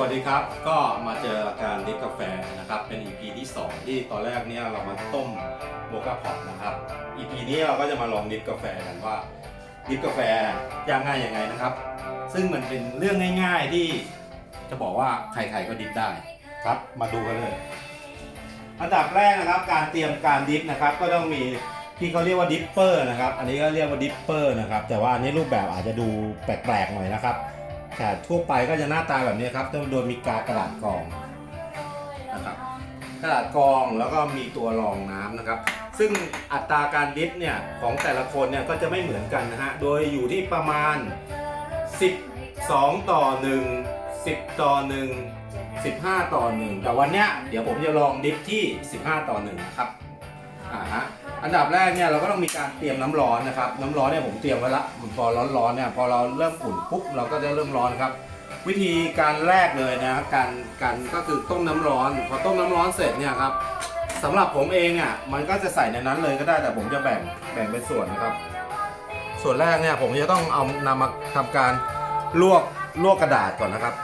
วัสดีครับ ก็มาเจอการดริฟกาแฟนะครับ เป็น EP ที่ 2 ที่ตอนแรกเนี่ยเรามาต้มโมคาพอตนะครับ EP นี้เราก็จะมาลองดริฟกาแฟกันว่าดริฟกาแฟยากง่ายยังไงนะครับ ซึ่งมันเป็นเรื่องง่าย ๆที่จะบอกว่าใครๆก็ดริฟได้ครับ มาดูกันเลย อันดับแรกนะครับ การเตรียมการดริฟนะครับ ก็ต้องมีที่เขาเรียกว่าดิปเปอร์นะครับ อันนี้ก็เรียกว่าดิปเปอร์นะครับ แต่ว่าอันนี้รูปแบบอาจจะดูแปลกๆหน่อยนะครับ แต่ทั่วไปก็จะหน้าตาแบบนี้ครับโดยมีกากระดาษกรองนะครับกระดาษกรองแล้วก็มีตัวรองน้ำนะครับ ซึ่งอัตราการดิฟเนี่ยของแต่ละคนเนี่ยก็จะไม่เหมือนกันนะฮะโดยอยู่ที่ประมาณ 12 ต่อ 1 10 ต่อ 1 15 ต่อ 1 แต่วันเนี้ยเดี๋ยวผมจะลองดิฟที่ 15 ต่อ1นะครับอ่าฮะ อันดับแรกเนี่ยเราก็ต้องมีการเตรียมน้ำร้อนนะครับ น้ำร้อนเนี่ยผมเตรียมไว้ละพอร้อนๆเนี่ยพอเราเริ่มอุ่นปุ๊บเราก็จะเริ่มร้อนครับ วิธีการแรกเลยนะครับการการก็คือต้มน้ำร้อน พอต้มน้ำร้อนเสร็จเนี่ยครับสำหรับผมเองอะมันก็จะใส่ในนั้นเลยก็ได้แต่ผมจะแบ่งแบ่งเป็นส่วนนะครับ ส่วนแรกเนี่ยผมจะต้องเอานำมาทำการลวกลวกกระดาษก่อนนะครับ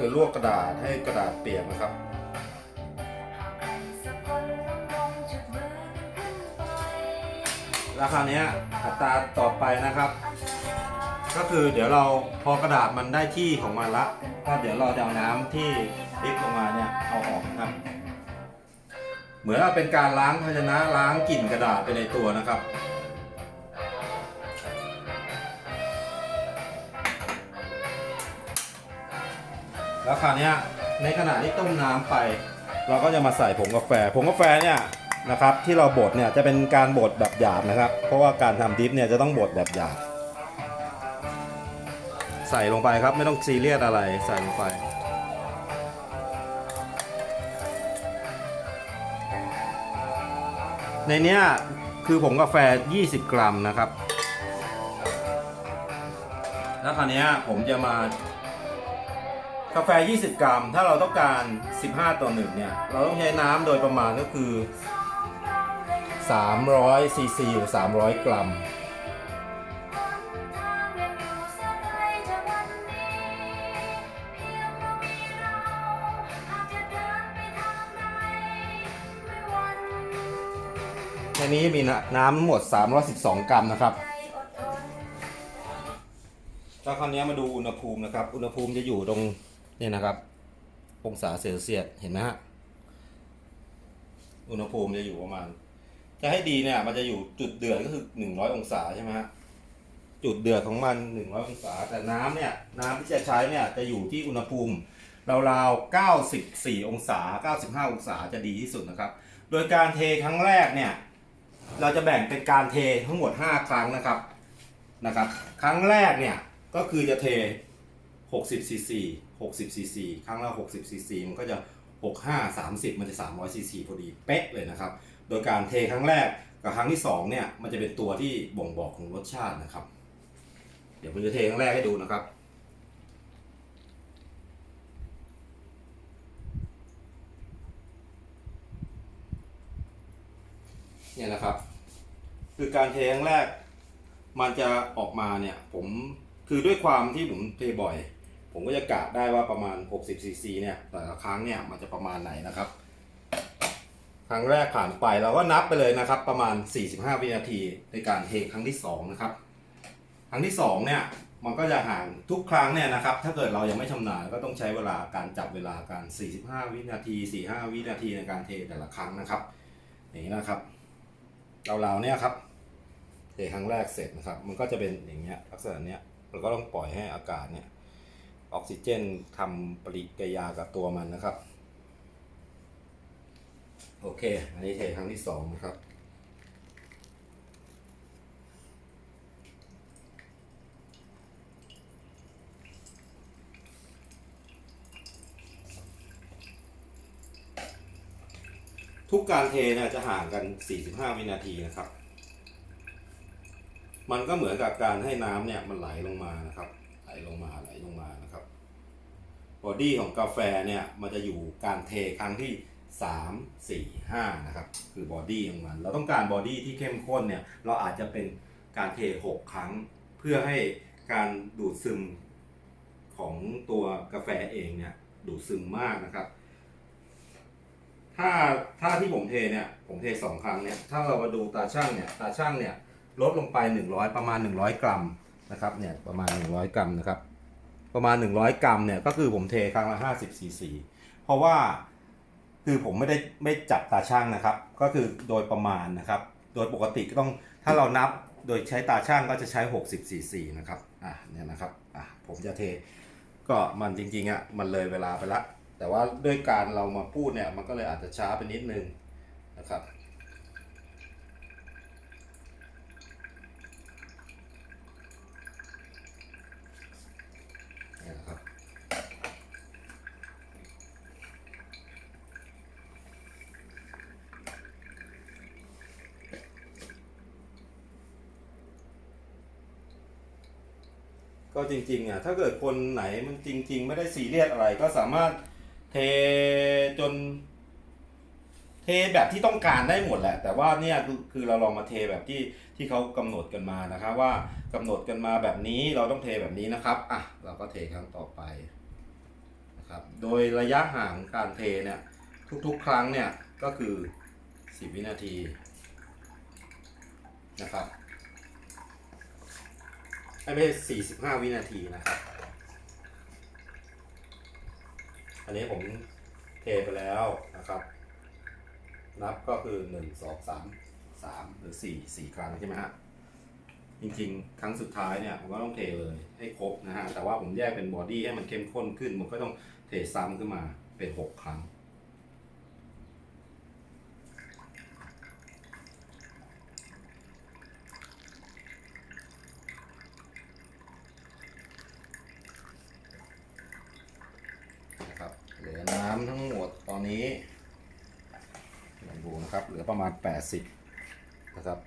คือลวกกระดาษให้กระดาษเปียกนะครับแล้วคราวเนี้ยอัตราต่อไปนะครับ ก็คือเดี๋ยวเราพอกระดาษมันได้ที่ของมันละ ก็เดี๋ยวเราจะเอาน้ำที่ดิบลงมาเนี่ยเอาออกนะครับ เหมือนว่าเป็นการล้างภาชนะล้างกลิ่นกระดาษไปในตัวนะครับ แล้วคราวนี้ในขณะที่ต้มน้ำไป เราก็จะมาใส่ผงกาแฟ ผงกาแฟเนี่ยนะครับที่เราบดเนี่ยจะเป็นการบดแบบหยาบนะครับ เพราะว่าการทำดิฟเนี่ยจะต้องบดแบบหยาบ ใส่ลงไปครับไม่ต้องซีเรียสอะไรใส่ลงไปในเนี้ยคือผงกาแฟ 20 กรัมนะครับ แล้วคราวนี้ผมจะมา กาแฟ 20 กรัม ถ้าเราต้องการ 15 ต่อ1เนี่ย เราต้องใช้น้ำโดยประมาณก็คือ 300ซีซีหรือ 300 กรัม ในนี้มีน้ำทั้งหมด 312 กรัมนะครับแล้วคราวนี้มาดูอุณหภูมินะครับ อุณหภูมิจะอยู่ตรง นี่นะครับ องศาเซลเซียสเห็นไหมฮะอุณหภูมิจะอยู่ประมาณ จะให้ดีเนี่ย มันจะอยู่จุดเดือดก็คือ100อยองศาใช่ไหมฮะจุดเดือดของมัน100อยองศา แต่น้ำเนี่ย น้ำที่จะใช้เนี่ยจะอยู่ที่อุณหภูมิราวๆ94 องศา 95 องศาจะดีที่สุดนะครับ โดยการเทครั้งแรกเนี่ย เราจะแบ่งเป็นการเททั้งหมด 5 ครั้งนะครับนะครับ ครั้งแรกเนี่ยก็คือจะเท 60ซีซี60ซีซีครั้งละ60ซีซีมันก็จะ 65 30 มันจะ 300ซีซีพอดีเป๊ะเลยนะครับ โดยการเทครั้งแรกกับครั้งที่2เนี่ย มันจะเป็นตัวที่บ่งบอกของรสชาตินะครับ เดี๋ยวผมจะเทครั้งแรกให้ดูนะครับเนี่ยนะครับ คือการเทครั้งแรก มันจะออกมาเนี่ย ผมคือด้วยความที่ผมเทบ่อย ผมก็จะกะได้ว่าประมาณ 60ซีซีเนี่ยแต่ละครั้งเนี่ยมันจะประมาณไหนนะครับ ครั้งแรกผ่านไปเราก็นับไปเลยนะครับ ประมาณ 45 วินาทีในการเทครั้งที่ 2 นะครับ ครั้งที่ 2 เนี่ยมันก็จะห่างทุกครั้งเนี่ยนะครับ ถ้าเกิดเรายังไม่ชำนาญก็ต้องใช้เวลาการจับเวลาการ 45 วินาที 45 วินาทีในการเทแต่ละครั้งนะครับอย่างนี้นะครับเราๆเนี่ยครับเทครั้งแรกเสร็จนะครับ มันก็จะเป็นอย่างเงี้ยลักษณะเนี้ยเราก็ต้องปล่อยให้อากาศเนี่ย ออกซิเจนทำปฏิกิริยากับตัวมันนะครับ โอเค อันนี้เทครั้งที่สองนะครับทุกการเทเนี่ยจะห่างกัน 45 วินาทีนะครับ มันก็เหมือนกับการให้น้ำเนี่ยมันไหลลงมานะครับ ไหลลงมา บอดี้ของกาแฟเนี่ยมันจะอยู่การเทครั้งที่ 3 4 5นะครับคือบอดี้ของมัน เราต้องการบอดี้ที่เข้มข้นเนี่ยเราอาจจะเป็นการเท 6 ครั้ง เพื่อให้การดูดซึมของตัวกาแฟเองเนี่ยดูดซึมมากนะครับ ถ้าถ้าที่ผมเทเนี่ยผมเทสองครั้งเนี่ยถ้าเรามาดูตาช่างเนี่ยตาช่างเนี่ยลดลงไป 100 ประมาณ 100 กรัมนะครับเนี่ยประมาณ 100 กรัมนะครับ ประมาณ 100 กรัมเนี่ยก็คือผมเทครั้งละ50ซีซีเพราะว่าคือผมไม่ได้ไม่จับตาช่างนะครับ ก็คือโดยประมาณนะครับ โดยปกติก็ต้องถ้าเรานับโดยใช้ตาช่างก็จะใช้ 60ซีซีนะครับอะเนี่ยนะครับอะผมจะเทก็มันจริงๆอะมันเลยเวลาไปละแต่ว่าด้วยการเรามาพูดเนี่ยมันก็เลยอาจจะช้าไปนิดนึงนะครับ เนี่ยนะครับ ก็จริงๆอะถ้าเกิดคนไหนมันจริง ๆ ไม่ได้ซีเรียสอะไร ก็สามารถเทจน เทแบบที่ต้องการได้หมดแหละ แต่ว่าเนี่ยคือคือเราลองมาเทแบบที่ที่เขากำหนดกันมานะครับ ว่ากำหนดกันมาแบบนี้เราต้องเทแบบนี้นะครับอะเราก็เทครั้งต่อไปนะครับโดยระยะห่างการเทเนี่ยทุกๆ ครั้งเนี่ยก็คือ 10 วินาทีนะครับ ไม่ใช่สี่สิบห้าวินาทีนะครับ อันนี้ผมเทไปแล้วนะครับ นับก็คือหนึ่งสองสามสามหรือสี่สี่ครั้งใช่ไหมฮะจริงๆ ครั้งสุดท้ายเนี่ยผมก็ต้องเทเลยให้ครบนะฮะ แต่ว่าผมแยกเป็นบอดี้ให้มันเข้มข้นขึ้นผมก็ต้องเทซ้ำขึ้นมาเป็นหกครั้ง นะครับเห ลือน้ำทั้งหมดตอนนี้ลองดูนะครับ เหลือประมาณ 80นะครับ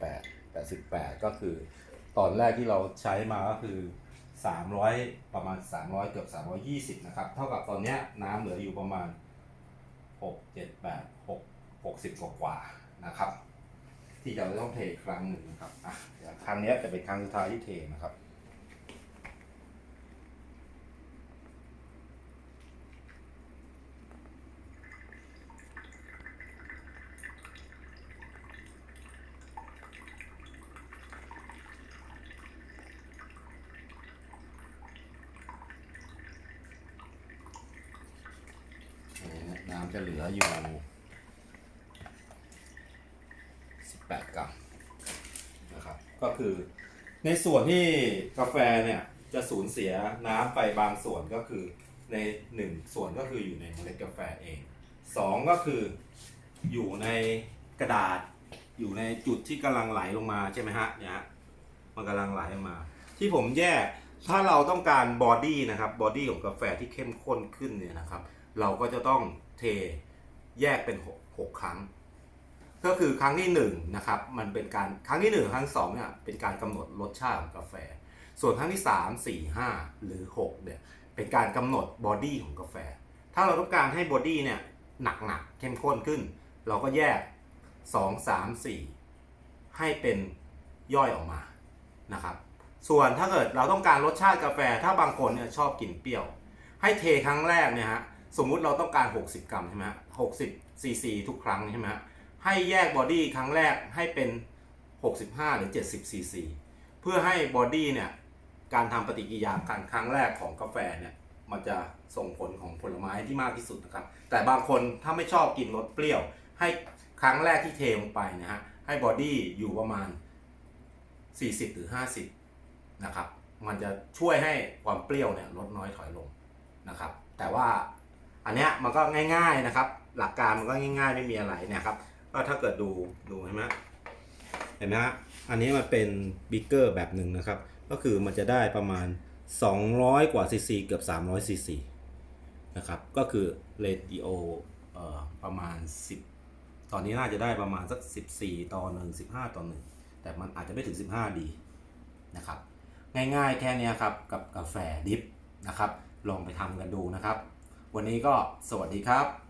88 88 ก็คือ ตอนแรกที่เราใช้มาก็คือ 300 ประมาณ 300 เกือบ 320 นะครับ เท่ากับตอนนี้น้ำเหลืออยู่ประมาณ 6 7 8 6 60 กว่ากว่านะครับ ที่จะต้องเทครั้งหนึ่งนะครับอะครั้งนี้จะเป็นครั้งสุดท้ายที่เทนะครับ น้ำ จะเหลืออยู่18กรัมนะครับ ก็คือในส่วนที่กาแฟเนี่ยจะสูญเสียน้ำไปบางส่วนก็คือใน1ส่วนก็คืออยู่ในเมล็ดกาแฟเอง2ก็คืออยู่ในกระดาษ อยู่ในจุดที่กำลังไหลลงมาใช่ไหมฮะเนี่ยฮะมันกำลังไหลลงมา ที่ผมแยกถ้าเราต้องการบอดี้นะครับบอดี้ของกาแฟที่เข้มข้นขึ้นเนี่ยนะครับ เราก็จะต้องเทแยกเป็นหกครั้ง ก็คือครั้งที่หนึ่งนะครับมันเป็นการครั้งที่หนึ่งครั้งที่สองเนี่ยเป็นการกำหนดรสชาติของกาแฟ ส่วนครั้งที่สามสี่ห้าหรือหกเนี่ยเป็นการกำหนดบอดี้ของกาแฟ ถ้าเราต้องการให้บอดี้เนี่ยหนักหนักๆเข้มข้นขึ้น เราก็แยกสองสามสี่ให้เป็นย่อยออกมานะครับส่วนถ้าเกิดเราต้องการรสชาติกาแฟถ้าบางคนเนี่ยชอบกินเปรี้ยว ให้เทครั้งแรกเนี่ยฮะ สมมุติเราต้องการ 60 กรัมใช่ไหมฮะ60ซีซีทุกครั้งใช่ไหมฮะให้แยกบอดี้ครั้งแรกให้เป็น 65 หรือ 70ซีซีเพื่อให้บอดี้เนี่ยการทำปฏิกิริยาการครั้งแรกของกาแฟเนี่ยมันจะส่งผลของผลไม้ที่มากที่สุดนะครับ แต่บางคนถ้าไม่ชอบกินรสเปรี้ยว ให้ครั้งแรกที่เทลงไปนะฮะให้บอดี้อยู่ประมาณ 40 หรือ 50 นะครับ มันจะช่วยให้ความเปรี้ยวเนี่ยลดน้อยถอยลงนะครับ แต่ว่า อันเนี้ยมันก็ง่าย ๆนะครับ หลักการมันก็ง่าย ๆ ไม่มีอะไรเนะครับ ก็ถ้าเกิดดูดูเห็นไหมเห็นไหมฮะอันนี้มันเป็นบิ๊กเกอร์แบบหนึ่งนะครับ ก็คือมันจะได้ประมาณ 200 กว่าซีซีเกือบ 300ซีซีนะครับ ก็คือเรดิโอเอ่อประมาณ 10 ตอนนี้น่าจะได้ประมาณสัก 14 ต่อ1 15 ต่อ1แต่มันอาจจะไม่ถึง 15 ดีนะครับ ง่ายๆแค่นี้ครับกับกาแฟดิฟนะครับ ลองไปทำกันดูนะครับ วันนี้ก็สวัสดีครับ